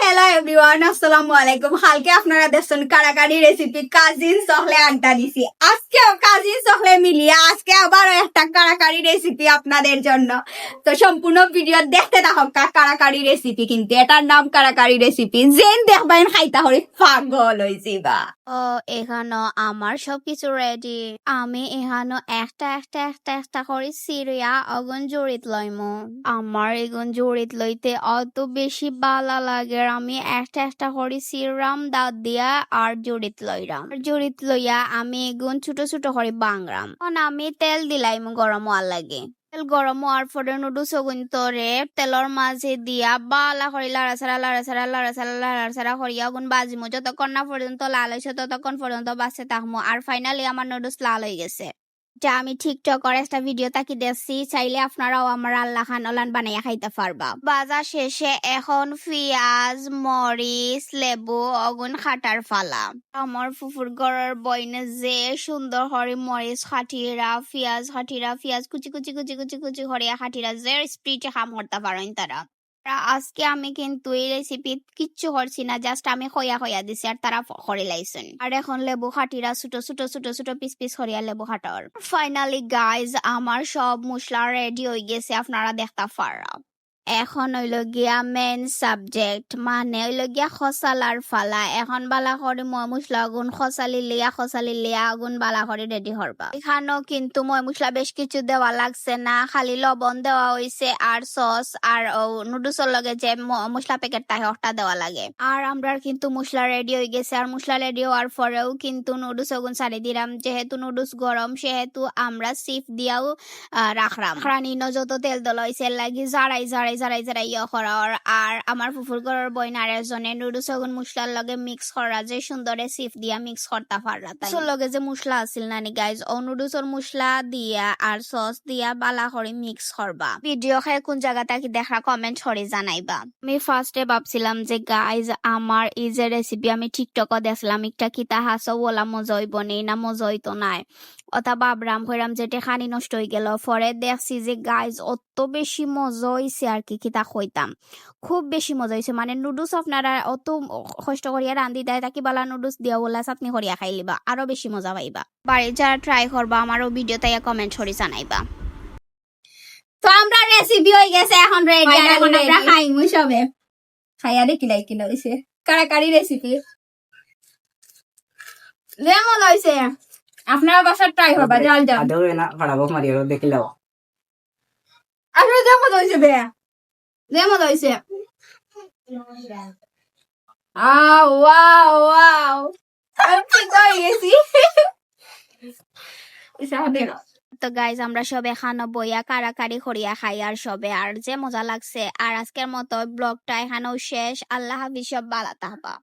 Hello everyone আসসালামু আলাইকুম। কালকে আপনারা দেখছেন রেসিপি কাজিন সহলে আড্ডা দিছি। আজকেও কাজিন সহলে মিলিয়ে আজকে একটা রেসিপি আপনাদের জন্য। তো সম্পূর্ণ ভিডিও দেখতে রেসিপি কিন্তু। এটার নাম রেসিপি যেন দেখবেন খাইতা হরি পাগল ও, এখানো আমার সবকিছু রেডি আমি এখানো একটা একটা একটা একটা করে সিরিয়া অগুন জড়িত লইমু। আমার এগুন জড়িত লইতে অত বেশি বালা লাগে আমি একটা একটা করে সিরাম দাঁত দিয়া আর জড়িত লইরাম। জড়িত লইয়া আমি এগুন ছোট ছোট করে বাংরাম। আমি তেল দিলাইম গরম হওয়ার লাগে। তেল গরম হওয়ার পরে ওগুন তরে তেলর মাঝে দিয়া বালা করে লাড়াছাড়া লাড়াছাড়া লাড়াছাড়া লাড়াছাড়া করিয়া ওগুন বাজিমু। যতক্ষণ না পর্যন্ত লাল হয়েছে ততক্ষণ পর্যন্ত বাঁচতে থাকব আর ফাইনালি আমার নুডলস লাল হয়ে গেছে। যা আমি টিকটকের একটা ভিডিও তাকি দেখছি চাইলে আপনারাও আমার আল্লাহ খান ওলান বানাইয়া খাইতে পারবা। বাজার শেষে এখন পিঁয়াজ, মরিচ, লেবু, অগুন খাটার ফালা আমার ফুফুর ঘরের বইনে যে সুন্দর হরি মরিচ খাটিরা, পিঁয়াজ খাটিরা, পিঁয়াজ কুচি কুচি কুচি কুচি কুচি হরিয়া খাটিরা, যে স্প্রিটে খাম করতে পারেন তারা। আজকে আমি কিন্তু এই রেসিপি কিচ্ছু করছি না জাস্ট আমি হইয়া হইয়া দিছি আর তারা হরে লাইছেন আর এখন লেবু খাটিরা ছোট ছোট ছোট ছোট পিস পিস হরিয়া লেবু খাটার ফাইনালি গাইজ আমার সব মশলা রেডি হয়ে গেছে, আপনারা দেখতে পারা। এখন হইল গিয়া মেন সাবজেক্ট মানে হইল গিয়া খসালার ফালা। এখন বালা করে মই মশলা আগুন খসালি লিয়া খসালি লিয়া আগুন বালা করে রেডি হরবা এখানেও কিন্তু মই মশলা বেশ কিছু দেওয়া লাগছে না, খালি লবণ দেওয়া হইছে আর সস আর নুডলসের লগে যে মশলা প্যাকেট তাই ওটা দেওয়া লাগে। আর আমরা কিন্তু মশলা রেডি হয়ে গেছে আর মশলা রেডি হওয়ার পরেও কিন্তু নুডলস ওগুন ছাড়ি দিলাম যেহেতু নুডলস গরম সেহেতু আমরা সিফ দিয়াও রাখলাম রানি যত তেল দল হয়েছে লাগি জারাই জারাই জারাই জারাই ইয়ে করার আর আমার ফুফুর ঘরের বই নারেজনে নুডলস ওগুন মশলার লগে মিক্স করা যে সুন্দরে সিফ দিয়া মিক্স করতে পারলা তাই লগে যে মশলা আছিল নানি গাইজ ও নুডলসর মশলা দিয়া আর সস দিয়া বালা করে মিক্স করবা ভিডিও খায় কোন জায়গাটা কি দেখা কমেন্ট করে জানাইবা। আমি ফার্স্টে ভাবছিলাম যে গাইজ আমার এই যে রেসিপি আমি টিকটকও দেখলাম একটা কিতা হাসো ওলা মজা হইব না মজা হইতো নাই। অথা ভাবরাম হইরাম যে টেখানি নষ্ট হয়ে গেল পরে দেখছি যে গাইজ অত বেশি মজা হইছে আর কি কিতা কইতাম খুব বেশি মজা হয়েছে মানে নুডলস আপনারা অত কষ্ট করিয়া রান্ধি দেয় তাকে বালা নুডলস দিয়া বলা চাটনি করিয়া খাই লিবা আরও বেশি মজা পাইবা। বাড়ি যারা ট্রাই করবা আমারও ভিডিও তাই কমেন্ট করে জানাইবা। তো আমরা রেসিপি হয়ে গেছে এখন রেডি আর এখন আমরা খাইমু সবে খাইয়া দেখি লাই কিনা হইছে কারাকারি রেসিপি যেমন হইছে আপনারা বাসার ট্রাই করবা জল জল আদৌ না পাড়াবো মারিও দেখি দেখিলাও আসলে যেমন হইছে বে। যেমন হইছে। আও ওয়াও ওয়াও। আমি ঠিক হয়ে গেছি? তো গাইজ আমরা সবে খানো বইয়া কারাকারি করিয়া খাই আর সবে আর যে মজা লাগছে আর আজকের মতো ব্লগটা এখানেও শেষ। আল্লাহ হাফিজ সব বালা তাহবা